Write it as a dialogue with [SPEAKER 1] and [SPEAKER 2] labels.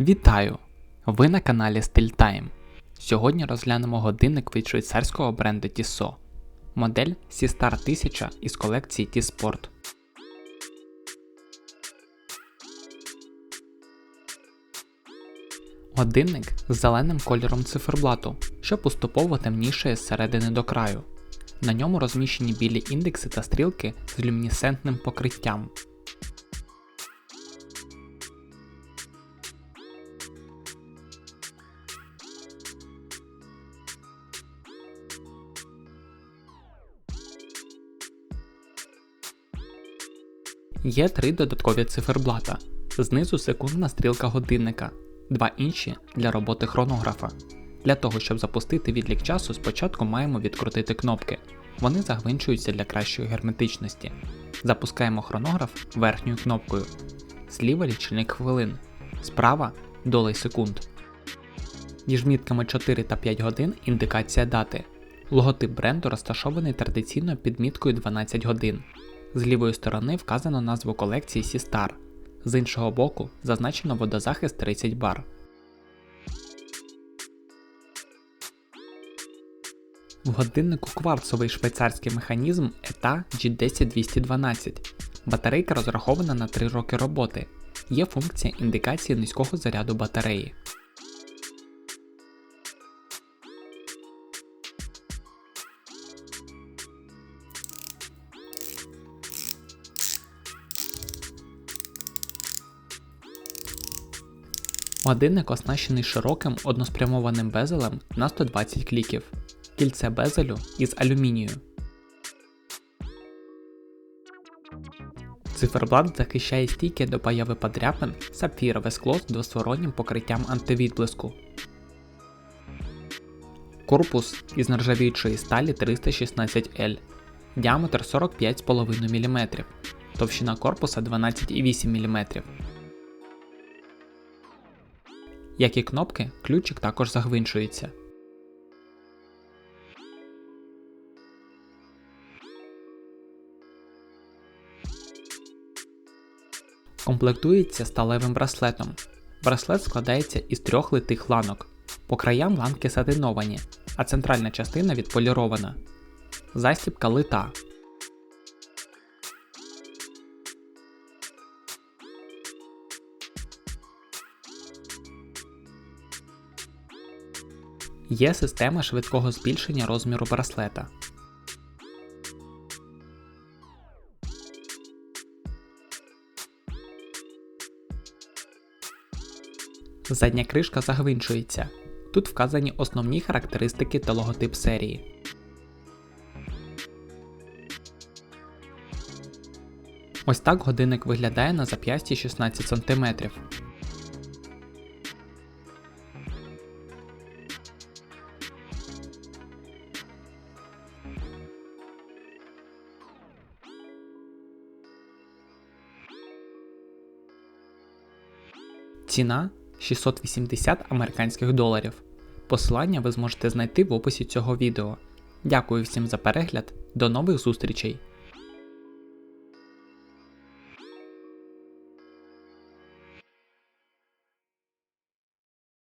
[SPEAKER 1] Вітаю! Ви на каналі StyleTime. Сьогодні розглянемо годинник від швейцарського бренду Tissot. Модель Seastar 1000 із колекції T-Sport. Годинник з зеленим кольором циферблату, що поступово темнішає зсередини до краю. На ньому розміщені білі індекси та стрілки з люмінесцентним покриттям. Є три додаткові циферблата. Знизу секундна стрілка годинника, два інші для роботи хронографа. Для того, щоб запустити відлік часу, спочатку маємо відкрутити кнопки. Вони загвинчуються для кращої герметичності. Запускаємо хронограф верхньою кнопкою. Зліва лічильник хвилин, справа долей секунд. Між мітками 4 та 5 годин індикація дати. Логотип бренду розташований традиційно під міткою 12 годин. З лівої сторони вказано назву колекції Seastar, з іншого боку зазначено водозахист 30 бар. В годиннику кварцовий швейцарський механізм ETA G10212. Батарейка розрахована на 3 роки роботи. Є функція індикації низького заряду батареї. Годинник оснащений широким односпрямованим безелем на 120 кліків, кільце безелю із алюмінію. Циферблат захищає стійке до появи подряпин сапфірове скло з двостороннім покриттям антивідблиску. Корпус із нержавіючої сталі 316L, діаметр 45,5 мм, товщина корпуса 12,8 мм. Як і кнопки, ключик також загвинчується. Комплектується сталевим браслетом. Браслет складається із трьох литих ланок. По краям ланки сатиновані, а центральна частина відполірована. Застібка лита. Є система швидкого збільшення розміру браслета. Задня кришка загвинчується. Тут вказані основні характеристики та логотип серії. Ось так годинник виглядає на зап'ясті 16 см. Ціна 680 американських доларів. Посилання ви зможете знайти в описі цього відео. Дякую всім за перегляд, до нових зустрічей!